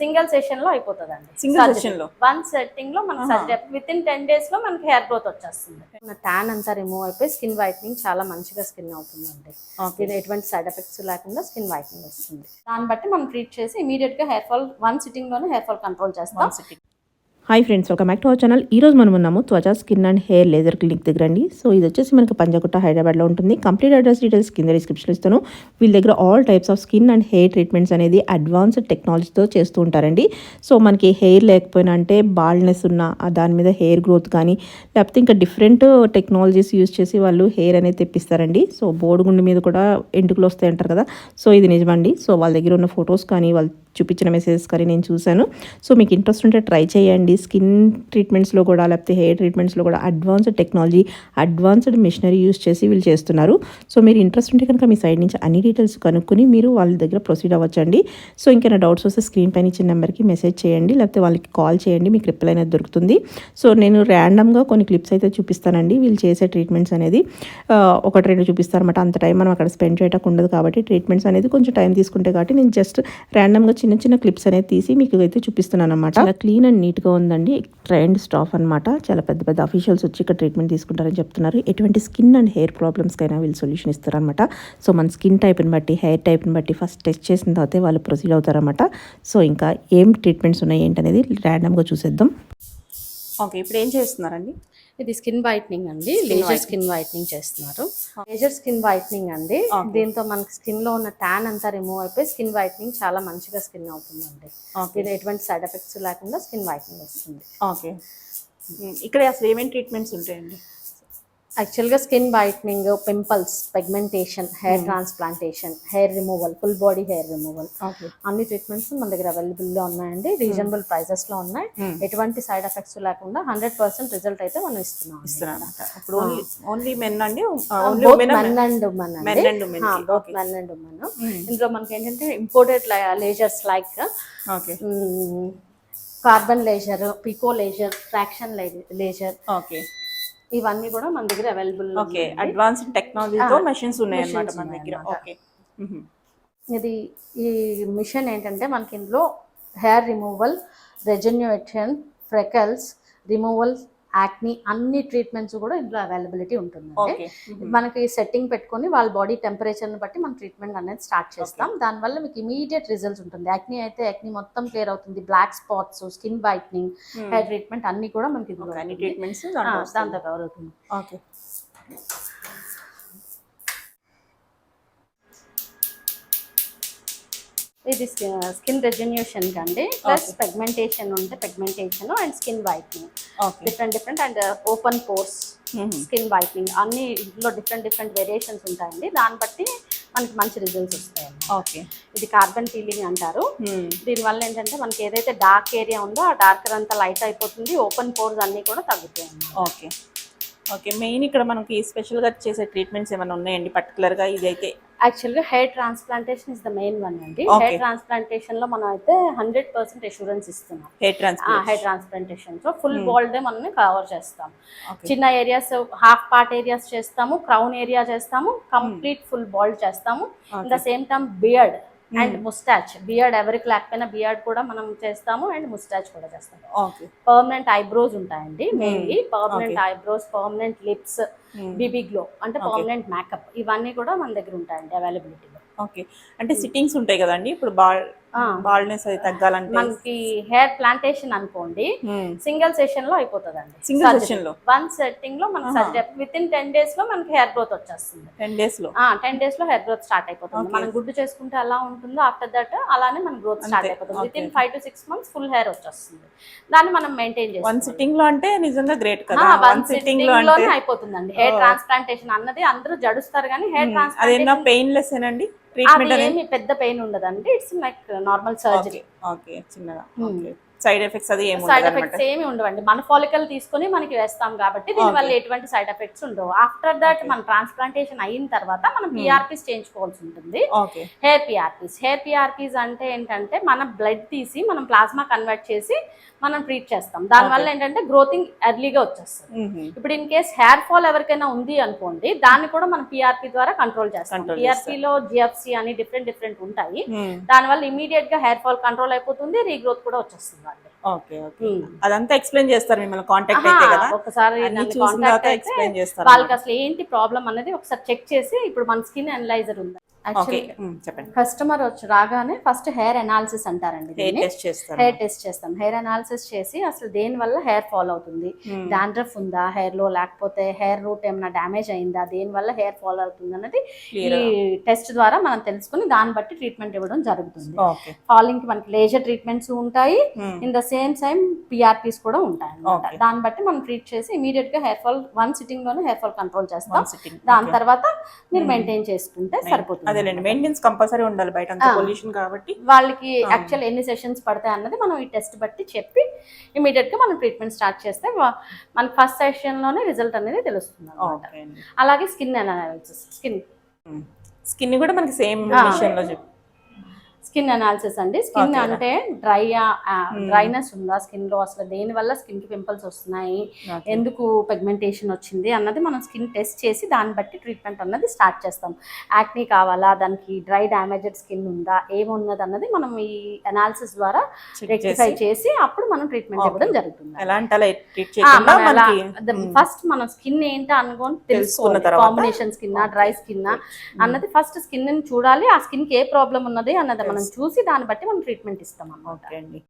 Single సెషన్లో అయిపోతుందండి. Single session లో? వన్ సెట్టింగ్లో మనకి విత్ ఇన్ టెన్ డేస్లో మనకి హెయిర్ గ్రోత్ వచ్చేస్తుంది. మన ట్యాన్ అంతా రిమూవ్ అయిపోయి స్కిన్ వైట్నింగ్ చాలా మంచిగా స్కిన్ అవుతుందండి. ఇది ఎటువంటి సైడ్ ఎఫెక్ట్స్ లేకుండా స్కిన్ వైట్నింగ్ వస్తుంది. దాన్ని బట్టి మనం ట్రీట్ చేసి ఇమీడియట్గా హెయిర్ ఫాల్ వన్ సిట్టింగ్లోనే హెయిర్ ఫాల్ కంట్రోల్ చేస్తాం. Hi friends welcome back to our channel ఈ రోజు మనం ఉన్నాము Twacha skin and hair laser clinic దగ్గర అండి. సో ఇది వచ్చేసి మనకి పంజగుట్ట హైదరాబాద్లో ఉంటుంది. కంప్లీట్ అడ్రస్ డీటెయిల్స్ కింద డిస్క్రిప్షన్ ఇస్తాను. వీళ్ళ దగ్గర all types of skin and hair treatments అనేది అడ్వాన్స్డ్ టెక్నాలజీతో చేస్తూ ఉంటారండి. సో మనకి హెయిర్ లేకపోయినా అంటే బాల్నెస్ ఉన్న దాని మీద హెయిర్ గ్రోత్ కానీ లేకపోతే ఇంకా డిఫరెంట్ టెక్నాలజీస్ యూజ్ చేసి వాళ్ళు హెయిర్ అనేది తెప్పిస్తారండి. సో బోడిగుండు మీద కూడా ఎంటుకలు వస్తాయి అంటారు కదా. సో ఇది నిజమండి. సో వాళ్ళ దగ్గర ఉన్న ఫొటోస్ కానీ వాళ్ళు చూపించిన మెసేజెస్ కానీ నేను చూశాను. సో మీకు ఇంట్రెస్ట్ ఉంటే ట్రై చేయండి. స్కిన్ ట్రీట్మెంట్స్లో కూడా లేకపోతే హెయిర్ ట్రీట్మెంట్స్లో కూడా advanced technology advanced machinery use చేసి వీళ్ళు చేస్తున్నారు. సో మీరు ఇంట్రెస్ట్ ఉంటే కనుక మీ సైడ్ నుంచి అన్ని డీటెయిల్స్ కనుక్కొని మీరు వాళ్ళ దగ్గర ప్రొసీడ్ అవ్వచ్చండి. సో ఇంకేమైనా డౌట్స్ వస్తే స్క్రీన్ పైన ఇచ్చిన నెంబర్కి మెసేజ్ చేయండి లేకపోతే వాళ్ళకి కాల్ చేయండి మీకు రిప్లై అనేది దొరుకుతుంది. సో నేను ర్యాండమ్గా కొన్ని క్లిప్స్ అయితే చూపిస్తానండి వీళ్ళు చేసే ట్రీట్మెంట్స్ అనేది. ఆ, ఒకటి రెండు చూపిస్తారన్నమాట. అంత టైం మనం అక్కడ స్పెండ్ చేయటం ఉండదు కాబట్టి ట్రీట్మెంట్స్ అనేది కొంచెం టైం తీసుకుంటే కాబట్టి నేను జస్ట్ ర్యాండమ్గా చిన్న చిన్న క్లిప్స్ అనేది తీసి మీకు అయితే చూపిస్తున్నాను అనమాట క్లీన్ అండ్ నీట్గా ఉందండి. ట్రైన్డ్ స్టాఫ్ అన్నమాట. చాలా పెద్ద పెద్ద అఫీషియల్స్ వచ్చి ఇక్కడ ట్రీట్మెంట్ తీసుకుంటారని చెప్తున్నారు. ఎటువంటి స్కిన్ అండ్ హెయిర్ ప్రాబ్లమ్స్కైనా వీళ్ళు సొల్యూషన్ ఇస్తారనమాట సో మన స్కిన్ టైప్ని బట్టి హెయిర్ టైప్ని బట్టి ఫస్ట్ టెస్ట్ చేసిన తర్వాత వాళ్ళు ప్రొసీడ్ అవుతారనమాట సో ఇంకా ఏం ట్రీట్మెంట్స్ ఉన్నాయి ఏంటనేది ర్యాండమ్గా చూసేద్దాం. ఓకే ఇప్పుడు ఏం చేస్తున్నారండి? ఇది స్కిన్ వైట్నింగ్ అండి. లేజర్ స్కిన్ వైట్నింగ్ చేస్తున్నారు. లేజర్ స్కిన్ వైట్నింగ్ అండి. దీంతో మనకి స్కిన్లో ఉన్న ట్యాన్ అంతా రిమూవ్ అయిపోయి స్కిన్ వైట్నింగ్ చాలా మంచిగా స్కిన్ అవుతుందండి. ఇది ఎటువంటి సైడ్ ఎఫెక్ట్స్ లేకుండా స్కిన్ వైట్నింగ్ వస్తుంది. ఓకే ఇక్కడ అసలు ఏమేమి ట్రీట్మెంట్స్ ఉంటాయండి? యాక్చువల్గా skin whitening pimples pigmentation hair transplantation hair removal full body hair removal అన్ని ట్రీట్మెంట్స్ మన దగ్గర అవైలబుల్లో ఉన్నాయండి రీజనబుల్ ప్రైసెస్లో ఉన్నాయి. ఎటువంటి సైడ్ ఎఫెక్ట్స్ లేకుండా హండ్రెడ్ పర్సెంట్ రిజల్ట్ అయితే మనం ఇస్తున్నాం ఇప్పుడు ఓన్లీ మెన్ అండి? Men and. Women both men and women ఇందులో మనకి ఏంటంటే imported lasers like carbon laser pico laser fraction laser okay ఇవన్నీ కూడా మన దగ్గర అవైలబుల్ ఓకే అడ్వాన్స్డ్ టెక్నాలజీతో మెషిన్స్ ఉన్నాయి అన్నమాట machines మన దగ్గర ఉన్నాయన్నమాట. ఓకే. ఇది ఈ మిషన్ ఏంటంటే మనకి ఇందులో hair removal rejuvenation freckles removal acne అన్ని ట్రీట్మెంట్స్ కూడా ఇందులో అవైలబిలిటీ ఉంటుందండి. ఓకే. మనకి సెట్టింగ్ పెట్టుకొని వాళ్ళ బాడీ టెంపరేచర్ని బట్టి మనం ట్రీట్మెంట్ అనేది స్టార్ట్ చేస్తాం. దానివల్ల మీకు ఇమీడియట్ రిజల్ట్స్ ఉంటుంది. యాక్ని అయితే యాక్ని మొత్తం క్లియర్ అవుతుంది. Black spots skin whitening hair treatment అన్ని కూడా మనకి ఉంటుంది. దాంతో కవర్ అవుతుంది. ఓకే. ఇది స్కిన్ రెజన్యూషన్ కండి ప్లస్ పెగ్మెంటేషన్ ఉంటే pigmentation and skin whitening. Different different and open pores skin whitening. అన్ని ఇందులో డిఫరెంట్ డిఫరెంట్ వేరియేషన్స్ ఉంటాయండి. దాన్ని బట్టి మనకి మంచి రిజల్ట్స్ వస్తాయండి. ఓకే. ఇది కార్బన్ పీలింగ్ అంటారు. దీనివల్ల ఏంటంటే మనకి ఏదైతే డార్క్ ఏరియా ఉందో ఆ డార్కర్ అంతా లైట్ అయిపోతుంది ఓపెన్ పోర్స్ అన్ని కూడా తగ్గుతాయి. ఓకే. ఓకే మెయిన్ ఇక్కడ మనకి స్పెషల్గా చేసే ట్రీట్మెంట్స్ ఏమైనా ఉన్నాయండి? పర్టికులర్గా ఇది అయితే యాక్చువల్గా hair transplantation is the main one అండి. హెయిర్ ట్రాన్స్ప్లాంటేషన్లో మనం అయితే హండ్రెడ్ పర్సెంట్ అష్యూరెన్స్ ఇస్తున్నాం. Hair transplant hair transplantation so full bald మనం కవర్ చేస్తాం. చిన్న ఏరియాస్ హాఫ్ పార్ట్ ఏరియాస్ చేస్తాము క్రౌన్ ఏరియా చేస్తాము కంప్లీట్ ఫుల్ బాల్డ్ చేస్తాము. In the same time beard and moustache beard ఎవరికి లేకపోయినా బియర్డ్ కూడా మనం చేస్తాము అండ్ ముస్టాచ్ కూడా చేస్తాము. పర్మనెంట్ ఐబ్రోస్ ఉంటాయండి mainly permanent eyebrows permanent lips BB glow అంటే పర్మనెంట్ మేకప్ ఇవన్నీ కూడా మన దగ్గర ఉంటాయండి అవైలబిలిటీలో ఓకే అంటే సిట్టింగ్స్ ఉంటాయి కదండి. ఇప్పుడు బాల్ బాల్నెస్ అది తగ్గాలంటే. మనకి హెయిర్ ప్లాంటేషన్ అనుకోండి సింగిల్ సెషన్లో అయిపోతుందండి. Single session లో? వన్ సెట్టింగ్లో మనకి విత్ ఇన్ టెన్ డేస్లో మనకి హెయిర్ గ్రోత్ వచ్చేస్తుంది. టెన్ డేస్లో. టెన్ డేస్లో హెయిర్ గ్రోత్ స్టార్ట్ అయిపోతుంది. మనం గుడ్డు చేసుకుంటే ఎలా ఉంటుందో ఆఫ్టర్ దట్ అలానే మన గ్రోత్ స్టార్ట్ అయిపోతుంది. Within. Five to six months full hair వచ్చేస్తుంది. దాన్ని మనం మెయింటైన్ వన్ చేస్తాం సిట్టింగ్లో అంటే నిజంగా గ్రేట్ కదా. వన్ వన్ సిట్టింగ్లోనే అయిపోతుందండి. హెయిర్ ట్రాన్స్ప్లాంటేషన్ అన్నది అందరూ జడుస్తారు కానీ హెయిర్ అదేనా ట్రాన్స్ప్లాంటేషన్ పెయిన్లెస్ ఏనండి? ట్రీట్మెంట్ పెద్ద పెయిన్ ఉండదండి. It's like normal surgery okay చిన్నగా. ఓకే సైడ్ ఎఫెక్ట్స్ అది సైడ్ ఎఫెక్ట్స్ ఏమి ఉండవండి. మన ఫాలికల్ తీసుకొని మనకి వేస్తాం కాబట్టి దీనివల్ల ఎటువంటి సైడ్ ఎఫెక్ట్స్ ఉండవు. ఆఫ్టర్ దట్ మన ట్రాన్స్ప్లాంటేషన్ అయిన తర్వాత మనం Hmm. పిఆర్పీస్ చేయించుకోవాల్సి ఉంటుంది. హెయిర్ పిఆర్పీస్ హెయిర్ పిఆర్పీస్ అంటే ఏంటంటే మన బ్లడ్ తీసి మనం ప్లాస్మా కన్వర్ట్ చేసి మనం ట్రీట్ చేస్తాం. దానివల్ల ఏంటంటే గ్రోతింగ్ ఎర్లీగా వచ్చేస్తుంది. ఇప్పుడు ఇన్ కేస్ హెయిర్ ఫాల్ ఎవరికైనా ఉంది అనుకోండి దాన్ని కూడా మనం పిఆర్పీ ద్వారా కంట్రోల్ చేస్తాం. పిఆర్పీలో జిఎఫ్సి అని డిఫరెంట్ డిఫరెంట్ ఉంటాయి. దానివల్ల ఇమీడియట్గా హెయిర్ ఫాల్ కంట్రోల్ అయిపోతుంది రీగ్రోత్ కూడా వచ్చేస్తుంది. Okay okay. అదంతా ఎక్స్ప్లెయిన్ చేస్తారు మిమ్మల్ని కాంటాక్ట్ అయితే కదా. ఒకసారి చూసిన తర్వాత ఎక్స్ప్లెయిన్ చేస్తారు వాళ్ళకి అసలు ఏంటి ప్రాబ్లం అనేది ఒకసారి చెక్ చేసి ఇప్పుడు మన స్కిన్ అనలైజర్ ఉంది? చెప్పండి. కస్టమర్ వచ్చి రాగానే ఫస్ట్ హెయిర్ అనాలిసిస్ అంటారండి హెయిర్. టెస్ట్ చేస్తారు హెయిర్ టెస్ట్ చేస్తాం. హెయిర్ అనాలిసిస్ చేసి అసలు దేని వల్ల హెయిర్ ఫాల్ అవుతుంది? Hmm. డాండ్రఫ్ ఉందా? హెయిర్లో లేకపోతే హెయిర్ రూట్ ఏమైనా డ్యామేజ్ అయిందా? దేని వల్ల హెయిర్ ఫాల్ అవుతుంది అన్నది ఈ. టెస్ట్ ద్వారా మనం తెలుసుకుని దాన్ని బట్టి ట్రీట్మెంట్ ఇవ్వడం జరుగుతుంది. ఫాలింగ్కి మనకి లేజర్ ట్రీట్మెంట్స్ ఉంటాయి. In the same time PRPs కూడా ఉంటాయి Okay. దాన్ని బట్టి మనం ట్రీట్ చేసి ఇమీడియట్గా హెయిర్ ఫాల్ వన్ సిట్టింగ్లోనే హెయిర్ ఫాల్ కంట్రోల్ చేస్తాం. దాని తర్వాత మీరు మెయింటైన్ చేసుకుంటే సరిపోతుంది. అదేలేండి మెయింటెనెన్స్ కంపల్సరీ ఉండాలి బయట. పొల్యూషన్ కాబట్టి. వాళ్ళకి యాక్చువల్ ఎన్ని సెషన్స్ పడతాయి అన్నది మనం ఈ టెస్ట్ బట్టి చెప్పి ఇమీడియట్గా మనం ట్రీట్మెంట్ స్టార్ట్ చేస్తే మనకి ఫస్ట్ సెషన్లోనే రిజల్ట్ అనేది తెలుస్తుంది అలాగే స్కిన్ అనాలిసిస్ స్కిన్ స్కిన్ కూడా మనకి సేమ్. మిషన్లో చెప్పు స్కిన్ అనాలిసిస్ అండి. స్కిన్. అంటే డ్రై డ్రైనెస్ ఉందా స్కిన్లో అసలు దేని వల్ల స్కిన్కి పింపుల్స్ వస్తున్నాయి. ఎందుకు పెగ్మెంటేషన్ వచ్చింది అన్నది మనం స్కిన్ టెస్ట్ చేసి దాన్ని బట్టి ట్రీట్మెంట్ అన్నది స్టార్ట్ చేస్తాం. యాక్నీ కావాలా? దానికి డ్రై డ్యామేజెడ్ స్కిన్ ఉందా? ఏమున్నది అన్నది మనం ఈ అనాలిసిస్ ద్వారా రెక్టిఫై చేసి అప్పుడు మనం ట్రీట్మెంట్. ఇవ్వడం జరుగుతుంది. ఫస్ట్ మనం స్కిన్ ఏంటో అనుకోని తెలుసుకోవాలి. కాంబినేషన్ స్కిన్ డ్రై స్కిన్ అన్నది ఫస్ట్ స్కిన్ని చూడాలి. ఆ స్కిన్కి ఏ ప్రాబ్లం ఉన్నది అన్నది మనం చూసి దాన్ని బట్టి మనం ట్రీట్మెంట్ ఇస్తాం అన్నమాట ఓకే అండి.